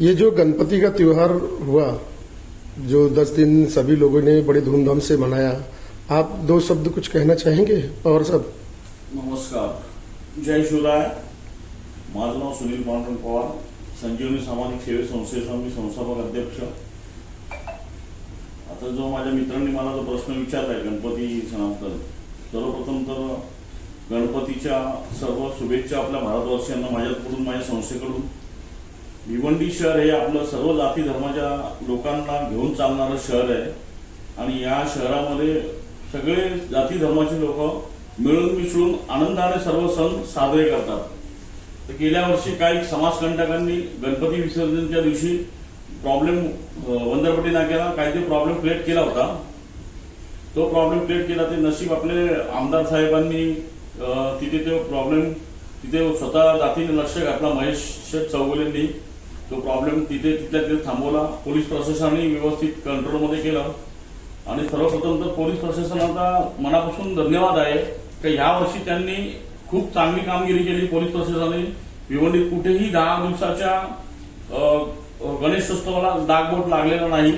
ये जो गणपति का त्योहार हुआ जो दस दिन सभी लोगों ने बड़े धूमधाम से मनाया आप दो शब्द कुछ कहना चाहेंगे? पवार साहब नमस्कार। जय शिवराय। माझं नाव सुनील पांडुरंग पवार संजीवनी सामाजिक सेवे संस्थेचा मी संस्थापक अध्यक्ष. आता जो माझ्या मित्रांनी मला जो प्रश्न विचारलाय गणपती सणाबद्दल सर्वप्रथम तर गणपतीच्या सर्व शुभेच्छा आपल्या भारतवासियांना माझ्याकडून माझ्या संस्थेकडून. भिवंडी शहर हे आपलं सर्व जाती धर्माच्या लोकांना घेऊन चालणारं शहर आहे. आणि या शहरामध्ये सगळे जाती धर्माचे लोक मिळून मिसळून आनंदाने सर्व सण साजरे करतात. तर गेल्या वर्षी काही समाजकंटकांनी गणपती विसर्जनच्या दिवशी प्रॉब्लेम वंदरपट्टी नाक्याला काहीतरी प्रॉब्लेम क्रिएट केला होता. तो प्रॉब्लेम क्रिएट केला ते नशीब आपले आमदार साहेबांनी तिथे तो प्रॉब्लेम तिथे स्वतः जातीने लक्ष घातला महेश चौगुलेंनी. तो प्रॉब्लेम तिथे तिथल्या तिथे थांबवला. पोलीस प्रशासनाने व्यवस्थित कंट्रोलमध्ये केलं. आणि सर्वप्रथम तर पोलीस प्रशासनाचा मनापासून धन्यवाद आहे. की ह्या वर्षी त्यांनी खूप चांगली कामगिरी केली पोलीस प्रशासनाने. भिवंडीत कुठेही दहा दिवसाच्या गणेशोत्सवाला डागबोट लागलेला नाही.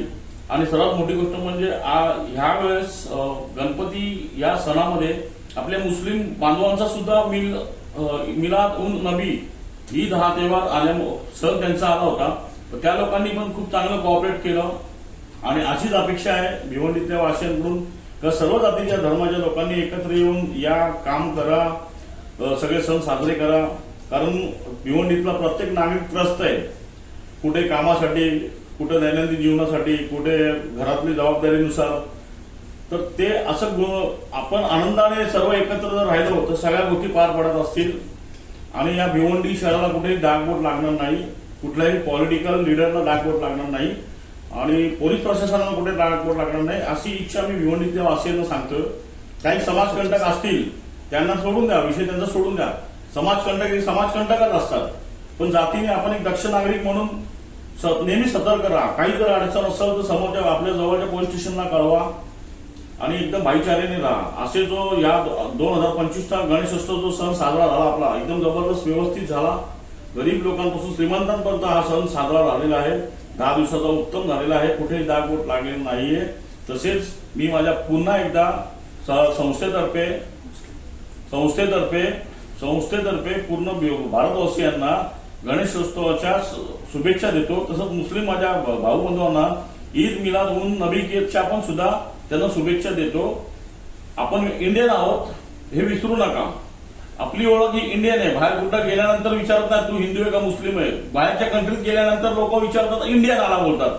आणि सर्वात मोठी गोष्ट म्हणजे आ- ह्या वेळेस गणपती या सणामध्ये आपल्या मुस्लिम बांधवांचा सुद्धा मिल मिलाद उन नबी ईद हा तेव्हा आल्यामुळं सण त्यांचा आला होता. तर त्या लोकांनी पण खूप चांगलं कॉपरेट केलं. आणि अशीच अपेक्षा आहे भिवंडीतल्या वासियांकडून का सर्व जातीच्या धर्माच्या लोकांनी एकत्र येऊन या काम करा सगळे सण साजरे करा. कारण भिवंडीतला प्रत्येक नागरिक त्रस्त आहे. कुठे कामासाठी कुठे दैनंदिन जीवनासाठी कुठे घरातली जबाबदारीनुसार. तर ते असं आपण आनंदाने सर्व एकत्र जर राहिलो तर सगळ्या गोष्टी पार पडत असतील. आणि या भिवंडी शहराला कुठेही डागबोट लागणार नाही कुठल्याही पॉलिटिकल लिडरला डागबोट लागणार नाही आणि पोलीस प्रशासनाला कुठे डागबोट लागणार नाही अशी इच्छा मी भिवंडीतल्या वासियांना सांगतो काही समाजकंटक असतील त्यांना सोडून द्या विषय त्यांचा सोडून द्या. समाजकंटक हे समाजकंटकच असतात. पण जातीने आपण एक दक्ष नागरिक म्हणून स- नेहमी सतर्क राहा. काही जर अडचण असेल तर समोरच्या आपल्या जवळच्या पोलीस स्टेशनला कळवा. आणि एकदम भाईचाऱ्याने राहा. असे जो या दोन हजार पंचवीसचा गणेशोत्सव जो सण साजरा झाला आपला एकदम जबरदस्त व्यवस्थित झाला. गरीब लोकांपासून श्रीमंतांपर्यंत हा सण साजरा झालेला आहे. दहा दिवसाचा उत्तम झालेला आहे. कुठेही डागबोट लागलेला नाहीये. तसेच मी माझ्या पुन्हा एकदा स- संस्थेतर्फे संस्थेतर्फे संस्थेतर्फे पूर्ण भारतवासियांना गणेशोत्सवाच्या शुभेच्छा देतो. तसंच मुस्लिम माझ्या भाऊ बंधवांना ईद मिलाद उन नबी ईदच्या आपण सुद्धा त्यांना शुभेच्छा देतो. आपण इंडियन आहोत हे विसरू नका. आपली ओळख ही इंडियन आहे. बाहेर कुठं गेल्यानंतर विचारत नाही तू हिंदू आहे का मुस्लिम आहे? बाहेरच्या कंट्रीत गेल्यानंतर लोक विचारतात इंडियन आला बोलतात.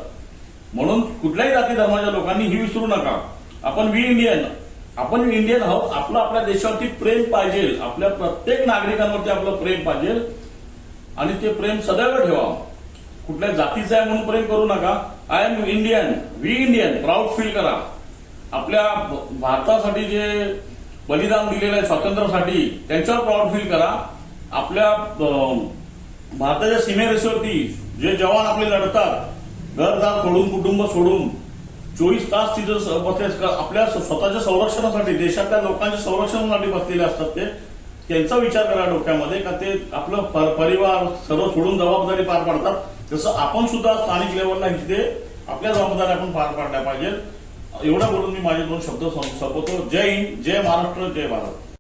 म्हणून कुठल्याही जाती धर्माच्या लोकांनी ही विसरू नका. आपण वी इंडियन. आपण इंडियन आहोत. आपलं आपल्या देशावरती प्रेम पाहिजे. आपल्या प्रत्येक नागरिकांवरती आपलं प्रेम पाहिजे. आणि ते प्रेम सदैव ठेवा. कुठल्या जातीचं आहे म्हणून प्रेम करू नका. I am Indian we Indian proud feel करा. आपल्या भारतासाठी जे बलिदान दिलेलं आहे स्वातंत्र्यासाठी त्यांच्यावर प्राऊड फील करा. आपल्या भारताच्या सीमेरेषेवरती जे जवान आपले लढतात घरदार सोडून कुटुंब सोडून चोवीस तास तिथं बसले आपल्या स्वतःच्या संरक्षणासाठी देशातल्या लोकांच्या संरक्षणासाठी बसलेले असतात ते. त्यांचा विचार करा डोक्यामध्ये का ते आपलं परिवार सर्व सोडून जबाबदारी पार पाडतात. तसं आपण सुद्धा स्थानिक लेवलला इथे आपल्या जबाबदारी आपण पार पाडल्या पाहिजेत. एवढं बोलून मी माझे दोन शब्द संपवतो. जय हिंद जय महाराष्ट्र जय भारत.